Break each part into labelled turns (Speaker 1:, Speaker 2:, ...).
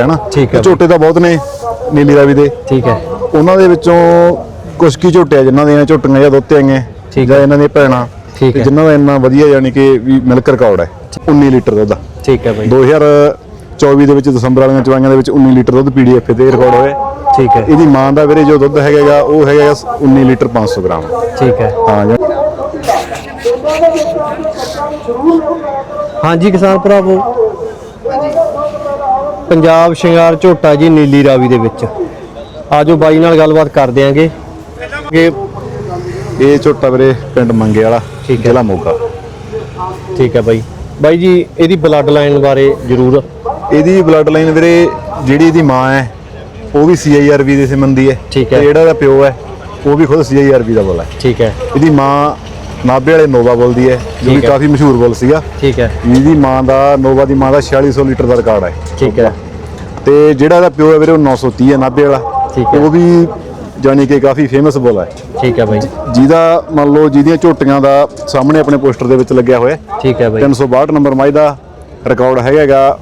Speaker 1: ਹੈ ਨਾ?
Speaker 2: ਠੀਕ ਹੈ।
Speaker 1: ਝੋਟੇ ਤਾਂ ਬਹੁਤ ਨੇ ਨੀਲੀ ਰਾਵੀ ਦੇ।
Speaker 2: ਠੀਕ ਹੈ।
Speaker 1: ਉਹਨਾਂ ਦੇ ਵਿੱਚੋਂ ਕੁਝ ਕੀ ਝੋਟੇ ਆ ਜਿਨ੍ਹਾਂ ਦੀਆਂ ਝੋਟੀਆਂ ਜਾਂ ਦੋਤੇ ਆਈਆਂ
Speaker 2: ਠੀਕ
Speaker 1: ਜਾਂ ਇਹਨਾਂ ਦੀਆਂ ਭੈਣਾਂ
Speaker 2: ਠੀਕ ਹੈ।
Speaker 1: ਜਿਨ੍ਹਾਂ ਦਾ ਇੰਨਾ ਵਧੀਆ ਯਾਨੀ ਕਿ ਵੀ ਮਿਲਕ ਰਿਕਾਰਡ ਹੈ 19 ਲੀਟਰ ਦੁੱਧ ਦਾ।
Speaker 2: ਠੀਕ ਹੈ ਬਾਈ।
Speaker 1: 2024 ਦੇ ਵਿੱਚ ਦਸੰਬਰ ਵਾਲੀਆਂ ਚਵਾਈਆਂ ਦੇ ਵਿੱਚ 19 ਲੀਟਰ ਦੁੱਧ ਪੀਡੀਐਫ ਤੇ ਰਿਕਾਰਡ ਹੋਇਆ
Speaker 2: ਠੀਕ ਹੈ।
Speaker 1: ਇਹਦੀ ਮਾਂ ਦਾ ਵੀਰੇ ਜੋ ਦੁੱਧ ਹੈਗਾਗਾ ਉਹ ਹੈਗਾ 19 ਲੀਟਰ 500 ਗ੍ਰਾਮ।
Speaker 2: ਠੀਕ ਹੈ।
Speaker 1: ਹਾਂ ਜੀ।
Speaker 2: ਹਾਂਜੀ ਕਿਸਾਨ ਭਰਾਵੋ। ਪੰਜਾਬ ਸ਼ਿੰਗਾਰ ਝੋਟਾ ਜੀ ਨੀਲੀ ਰਾਵੀ ਦੇ ਵਿੱਚ। ਆਜੋ ਬਾਈ ਨਾਲ ਗੱਲਬਾਤ ਕਰ ਦਿਆਂਗੇ ਕਿ
Speaker 1: ਇਹ ਝੋਟਾ ਵੀਰੇ ਪਿੰਡ ਮੰਗੇ ਵਾਲਾ। ਜ਼ਿਲ੍ਹਾ ਮੋਗਾ।
Speaker 2: ਠੀਕ ਹੈ ਬਾਈ। ਬਾਈ ਜੀ ਇਹਦੀ ਬਲੱਡ ਲਾਈਨ ਬਾਰੇ ਜ਼ਰੂਰ।
Speaker 1: ਇਹਦੀ ਬਲੱਡ ਲਾਈਨ ਵੀਰੇ ਜਿਹੜੀ ਇਹਦੀ ਮਾਂ ਹੈ ਉਹ ਵੀ ਸੀਆਈਆਰਬੀ ਦੇ ਸੰਬੰਧੀ ਹੈ।
Speaker 2: ਠੀਕ ਹੈ।
Speaker 1: ਤੇ ਜਿਹੜਾ ਦਾ ਪਿਓ ਹੈ ਉਹ ਵੀ ਖੁਦ ਸੀਆਈਆਰਬੀ ਦਾ ਬੋਲ
Speaker 2: ਠੀਕ ਹੈ।
Speaker 1: ਇਹਦੀ ਮਾਂ ਨਾਭੇ ਵਾਲੇ ਨੋਵਾ ਬੋਲਦੀ ਹੈ ਜੋ ਕਿ। ਕਾਫੀ ਮਸ਼ਹੂਰ ਬੋਲ ਸੀਗਾ।
Speaker 2: ਠੀਕ ਹੈ।
Speaker 1: ਇਹਦੀ ਮਾਂ ਦਾ ਨੋਵਾ ਦੀ ਮਾਂ ਦਾ 4600 ਲੀਟਰ ਦਾ ਰਿਕਾਰਡ ਹੈ।
Speaker 2: ਠੀਕ ਹੈ।
Speaker 1: ਤੇ ਜਿਹੜਾ ਦਾ ਪਿਓ ਹੈ ਵੀਰੇ ਉਹ 930 ਹੈ ਨਾਭੇ ਵਾਲਾ।
Speaker 2: ਠੀਕ ਹੈ।
Speaker 1: ਉਹ ਵੀ ਜਾਨੀ ਕਿ ਕਾਫੀ ਫੇਮਸ ਬੋਲ ਹੈ।
Speaker 2: ਠੀਕ ਹੈ ਬਾਈ।
Speaker 1: ਜਿਹਦਾ ਮੰਨ ਲਓ ਜਿਹਦੀਆਂ ਝੋਟੀਆਂ ਦਾ ਸਾਹਮਣੇ ਆਪਣੇ ਪੋਸਟਰ ਦੇ ਵਿੱਚ ਲੱਗਿਆ ਹੋਇਆ।
Speaker 2: ਠੀਕ ਹੈ ਬਾਈ।
Speaker 1: 362 ਨੰਬਰ ਮਾਈ ਦਾ ਰਿਕਾਰਡ ਹੈਗਾਗਾ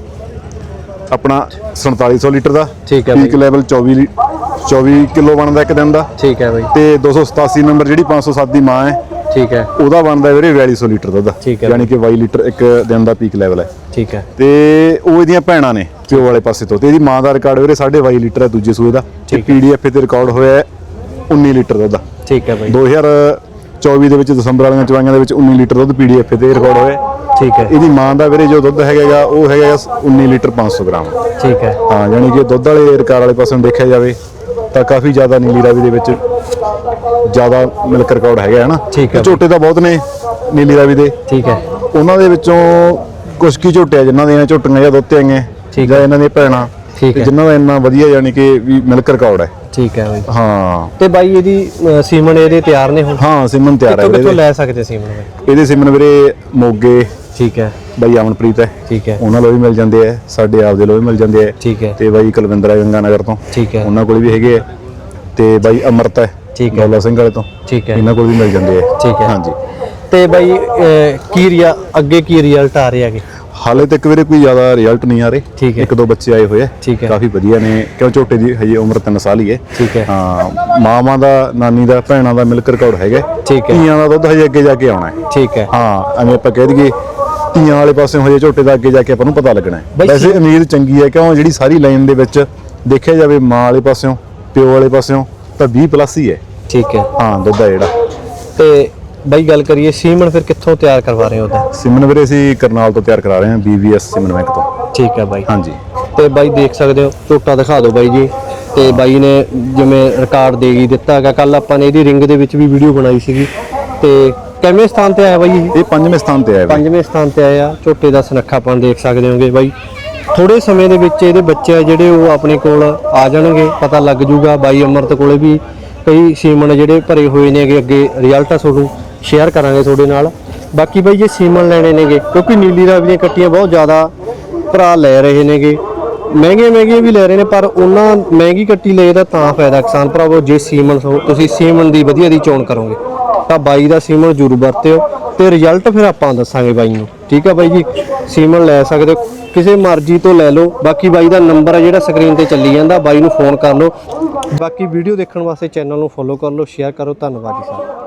Speaker 1: ਆਪਣਾ 4700 ਲੀਟਰ ਦਾ।
Speaker 2: ਠੀਕ ਹੈ
Speaker 1: ਪੀਕ ਲੈਵਲ 24 ਲੀ- 24 ਕਿਲੋ ਬਣਦਾ ਇੱਕ ਦਿਨ ਦਾ।
Speaker 2: ਠੀਕ ਹੈ ਬਾਈ।
Speaker 1: ਤੇ 287 ਨੰਬਰ ਜਿਹੜੀ 507 ਦੀ ਮਾਂ ਹੈ
Speaker 2: ਠੀਕ ਹੈ।
Speaker 1: ਉਹਦਾ ਬਣਦਾ ਵੀਰੇ 4200 ਲੀਟਰ ਦੁੱਧ।
Speaker 2: ਠੀਕ ਹੈ।
Speaker 1: ਯਾਨੀ ਕਿ 22 ਲੀਟਰ ਇੱਕ ਦਿਨ ਦਾ ਪੀਕ ਲੈਵਲ ਹੈ।
Speaker 2: ਠੀਕ ਹੈ।
Speaker 1: ਤੇ ਉਹ ਇਹਦੀਆਂ ਭੈਣਾਂ ਨੇ ਪਿਓ ਵਾਲੇ ਪਾਸੇ ਤੋਂ। ਤੇ ਇਹਦੀ ਮਾਂ ਦਾ ਰਿਕਾਰਡ ਵੀਰੇ 22 ਲੀਟਰ ਹੈ ਦੂਜੇ ਸੂਏ ਦਾ। ਤੇ
Speaker 2: ਠੀਕ।
Speaker 1: ਪੀਡੀਐਫ ਤੇ ਰਿਕਾਰਡ ਹੋਇਆ ਹੈ 19 ਲੀਟਰ ਦੁੱਧ। ਦਾ
Speaker 2: ਠੀਕ ਹੈ ਬਾਈ।
Speaker 1: 2024 ਦੇ ਵਿੱਚ ਦਸੰਬਰ ਵਾਲੀਆਂ ਚਵਾਈਆਂ ਦੇ ਵਿੱਚ 19 ਲੀਟਰ ਦੁੱਧ ਪੀਡੀਐਫ ਤੇ ਰਿਕਾਰਡ ਹੋਇਆ ਹੈ।
Speaker 2: ਠੀਕ ਹੈ।
Speaker 1: ਇਹਦੀ ਮਾਂ ਦਾ ਵੀਰੇ ਜੋ ਦੁੱਧ ਹੈਗਾਗਾ ਉਹ ਹੈਗਾ 19 ਲੀਟਰ 500 ਗ੍ਰਾਮ।
Speaker 2: ਠੀਕ ਹੈ।
Speaker 1: ਹਾਂ ਯਾਨੀ ਕਿ ਦੁੱਧ ਵਾਲੇ ਰਿਕਾਰਡ ਵਾਲੇ ਪਾਸੇ ਨੂੰ ਦੇਖਿਆ ਜਾਵੇ ਤਾਂ ਕਾਫੀ ਜ਼ਿਆਦਾ ਨੀਲੀ ਰਾਵੀ ਦੇ ਵਿੱਚ ਜ਼ਿਆਦਾ ਮਿਲਕ ਰਿਕਾਰਡ ਹੈਗਾ ਹੈ ਨਾ।
Speaker 2: ਠੀਕ ਹੈ।
Speaker 1: ਤੇ ਝੋਟੇ ਤਾਂ ਬਹੁਤ ਨੇ ਨੀਲੀ ਰਾਵੀ ਦੇ।
Speaker 2: ਠੀਕ ਹੈ।
Speaker 1: ਉਹਨਾਂ ਦੇ ਵਿੱਚੋਂ ਕੁਝ ਕੀ ਝੋਟੇ ਆ ਜਿਨ੍ਹਾਂ ਦੀਆਂ ਝੋਟੀਆਂ ਜਾਂ ਦੋਤੇ ਆਈਆਂ
Speaker 2: ਠੀਕ
Speaker 1: ਜਾਂ ਇਹਨਾਂ ਦੀਆਂ ਭੈਣਾਂ
Speaker 2: ਠੀਕ
Speaker 1: ਤੇ
Speaker 2: ਹੈ।
Speaker 1: ਜਿਨ੍ਹਾਂ ਦਾ ਇੰਨਾ ਵਧੀਆ ਯਾਨੀ ਕਿ ਵੀ ਮਿਲਕ ਰਿਕਾਰਡ ਹੈ।
Speaker 2: ਠੀਕ ਹੈ ਬਾਈ।
Speaker 1: ਹਾਂ।
Speaker 2: ਤੇ ਬਾਈ ਇਹਦੀ ਅ, ਸੀਮਨ ਇਹਦੇ ਤਿਆਰ ਨੇ ਹੁਣ?
Speaker 1: ਹਾਂ ਸਿਮਨ ਤਿਆਰ ਹੈ
Speaker 2: ਕਿੱਥੋਂ ਕਿੱਥੋਂ
Speaker 1: ਵੀਰੇ
Speaker 2: ਲੈ ਸਕਦੇ ਸੀਮਨ ਬਾਈ?
Speaker 1: ਇਹਦੇ ਸਿਮਨ ਵੀਰੇ ਮੋਗੇ।
Speaker 2: ਠੀਕ ਹੈ
Speaker 1: ਬਾਈ ਅਮਨਪ੍ਰੀਤ ਹੈ
Speaker 2: ਠੀਕ ਹੈ
Speaker 1: ਉਹਨਾਂ ਲੋ ਵੀ ਮਿਲ ਜਾਂਦੇ ਆ ਸਾਡੇ ਆਪਦੇ ਲੋ ਵੀ ਮਿਲ ਜਾਂਦੇ ਆ
Speaker 2: ਠੀਕ ਹੈ
Speaker 1: ਤੇ ਬਾਈ ਕੁਲਵਿੰਦਰ ਹੈ ਗੰਗਾ ਨਗਰ ਤੋਂ
Speaker 2: ਠੀਕ ਹੈ
Speaker 1: ਉਹਨਾਂ ਕੋਲ ਵੀ ਹੈਗੇ ਆ ਤੇ ਬਾਈ ਅਮਰਤ ਹੈ
Speaker 2: ਠੀਕ ਹੈ।
Speaker 1: ਸਿੰਘ ਵਾਲੇ ਤੋਂ
Speaker 2: ਠੀਕ ਹੈ
Speaker 1: ਇਹਨਾਂ ਕੋਲ ਵੀ ਮਿਲ ਜਾਂਦੇ ਆ
Speaker 2: ਠੀਕ ਹੈ।
Speaker 1: ਹਾਂਜੀ
Speaker 2: ਤੇ ਬਾਈ ਕੀ ਰਿਆ ਅੱਗੇ ਕੀ ਰਿਜ਼ਲਟ ਆ ਰਹੇ ਹੈਗੇ
Speaker 1: ਹਾਲੇ ਤੱਕ ਵੀਰੇ ਕੋਈ ਜ਼ਿਆਦਾ ਰਿਜ਼ਲਟ ਨਹੀਂ ਆ ਰਹੇ। ਇੱਕ ਦੋ ਬੱਚੇ ਆਏ ਹੋਏ ਆ। ਕਾਫੀ ਵਧੀਆ ਨੇ ਕਿਉਂ ਝੋਟੇ ਦੀ ਹਜੇ ਉਮਰ 3 ਸਾਲ ਹੀ ਹੈ
Speaker 2: ਠੀਕ ਹੈ
Speaker 1: ਹਾਂ ਮਾਵਾਂ ਦਾ ਨਾਨੀ ਦਾ ਭੈਣਾਂ ਦਾ ਮਿਲਕ ਰਿਕਾਰਡ ਹੈਗਾ
Speaker 2: ਠੀਕ ਹੈ।
Speaker 1: ਧੀਆਂ ਦਾ ਦੁੱਧ ਹਜੇ ਅੱਗੇ ਜਾ ਕੇ ਆਉਣਾ ਹੈ
Speaker 2: ਠੀਕ ਹੈ
Speaker 1: ਹਾਂ ਐਵੇਂ ਆਪਾਂ ਕਹਿ ਦਈਏ ਧੀਆਂ ਵਾਲੇ ਪਾਸੇ ਹਜੇ ਝੋਟੇ ਦਾ ਅੱਗੇ ਜਾ ਕੇ ਆਪਾਂ ਨੂੰ ਪਤਾ ਲੱਗਣਾ ਹੈ। ਵੈਸੇ ਉਮੀਦ ਚੰਗੀ ਹੈ ਕਿਉਂ ਜਿਹੜੀ ਸਾਰੀ ਲਾਈਨ ਦੇ ਵਿੱਚ ਦੇਖਿਆ ਜਾਵੇ ਮਾਂ ਵਾਲੇ ਪਾਸਿਓਂ ਪਿਓ ਵਾਲੇ ਪਾਸਿਓਂ ਤਾਂ 20 ਪਲੱਸ ਹੀ ਹੈ।
Speaker 2: ਠੀਕ ਹੈ।
Speaker 1: ਹਾਂ ਦੁੱਧ ਆ ਜਿਹੜਾ।
Speaker 2: ਤੇ ਬਾਈ ਗੱਲ ਕਰੀਏ ਸੀਮਨ ਫਿਰ ਕਿੱਥੋਂ ਤਿਆਰ ਕਰਵਾ ਰਹੇ ਹੋ ਉਹਦਾ
Speaker 1: ਸਿਮਨ ਵੀਰੇ ਅਸੀਂ ਕਰਨਾਲ ਤੋਂ ਤਿਆਰ ਕਰਾ ਰਹੇ ਹਾਂ ਬੀਵੀਐਸ ਸਿਮਨ ਬੈਂਕ ਤੋਂ।
Speaker 2: ਠੀਕ ਹੈ ਬਾਈ।
Speaker 1: ਹਾਂਜੀ।
Speaker 2: ਤੇ ਬਾਈ ਦੇਖ ਸਕਦੇ ਹੋ ਝੋਟਾ ਦਿਖਾ ਦਿਓ ਬਾਈ ਜੀ। ਤੇ ਬਾਈ ਨੇ ਜਿਵੇਂ ਰਿਕਾਰਡ ਦੇ ਹੀ ਦਿੱਤਾ ਹੈਗਾ। ਕੱਲ ਆਪਾਂ ਨੇ ਇਹਦੀ ਰਿੰਗ ਦੇ ਵਿੱਚ ਵੀ ਵੀਡੀਓ ਬਣਾਈ ਸੀਗੀ। ਤੇ ਕਿੰਨੇ ਸਥਾਨ ਤੇ ਆਇਆ ਬਾਈ ਇਹ?
Speaker 1: ਇਹ ਪੰਜਵੇਂ ਸਥਾਨ ਤੇ ਆਇਆ।
Speaker 2: ਪੰਜਵੇਂ ਸਥਾਨ ਤੇ ਆਇਆ। ਝੋਟੇ ਦਾ ਸੁਨੱਖਾਪਨ ਦੇਖ ਸਕਦੇ ਹੋਗੇ ਬਾਈ। ਥੋੜੇ ਸਮੇਂ ਦੇ ਵਿੱਚ ਇਹਦੇ ਬੱਚੇ ਆ ਜਿਹੜੇ ਉਹ ਆਪਣੇ ਕੋਲ ਆ ਜਾਣਗੇ ਪਤਾ ਲੱਗ ਜੂਗਾ। ਬਾਈ ਅਮਰਤ ਕੋਲੇ ਵੀ ਕਈ ਸੀਮਨ ਜਿਹੜੇ ਭਰੇ ਹੋਏ ਨੇਗੇ ਅੱਗੇ ਰਿਜ਼ਲਟ ਆ ਤੁਹਾਨੂੰ ਸ਼ੇਅਰ ਕਰਾਂਗੇ ਤੁਹਾਡੇ ਨਾਲ। ਬਾਕੀ ਬਾਈ ਜੇ ਸੀਮਨ ਲੈਣੇ ਨੇਗੇ ਕਿਉਂਕਿ ਨੀਲੀ ਰਾਵੀ ਦੀਆਂ ਕੱਟੀਆਂ ਬਹੁਤ ਜ਼ਿਆਦਾ ਭਰਾ ਲੈ ਰਹੇ ਨੇਗੇ। ਮਹਿੰਗੇ ਮਹਿੰਗੇ ਵੀ ਲੈ ਰਹੇ ਨੇ ਪਰ ਉਹਨਾਂ ਮਹਿੰਗੀ ਕੱਟੀ ਲਏ ਦਾ ਤਾਂ ਫਾਇਦਾ ਕਿਸਾਨ ਭਰਾਵੋ ਜੇ ਸੀਮਨ ਸੋ ਤੁਸੀਂ ਸੀਮਨ ਦੀ ਵਧੀਆ ਦੀ ਚੋਣ ਕਰੋਗੇ। ਤਾਂ ਬਾਈ ਦਾ ਸੀਮਨ ਜ਼ਰੂਰ ਵਰਤਿਓ ਤੇ ਰਿਜ਼ਲਟ ਫਿਰ ਆਪਾਂ ਦੱਸਾਂਗੇ ਬਾਈ ਨੂੰ, ਠੀਕ ਆ ਬਾਈ ਜੀ? ਸੀਮਨ ਲੈ ਸਕਦੇ ਹੋ, ਕਿਸੇ ਮਰਜ਼ੀ ਤੋਂ ਲੈ ਲਓ, ਬਾਕੀ ਬਾਈ ਦਾ ਨੰਬਰ ਹੈ ਜਿਹੜਾ ਸਕਰੀਨ ਤੇ ਚੱਲੀ ਜਾਂਦਾ, ਬਾਈ ਨੂੰ ਫੋਨ ਕਰ ਲਓ। ਬਾਕੀ ਵੀਡੀਓ ਦੇਖਣ ਵਾਸਤੇ ਚੈਨਲ ਨੂੰ ਫੋਲੋ ਕਰ ਲਓ ਸ਼ੇਅਰ ਕਰੋ ਧੰਨਵਾਦ ਜੀ ਸਰ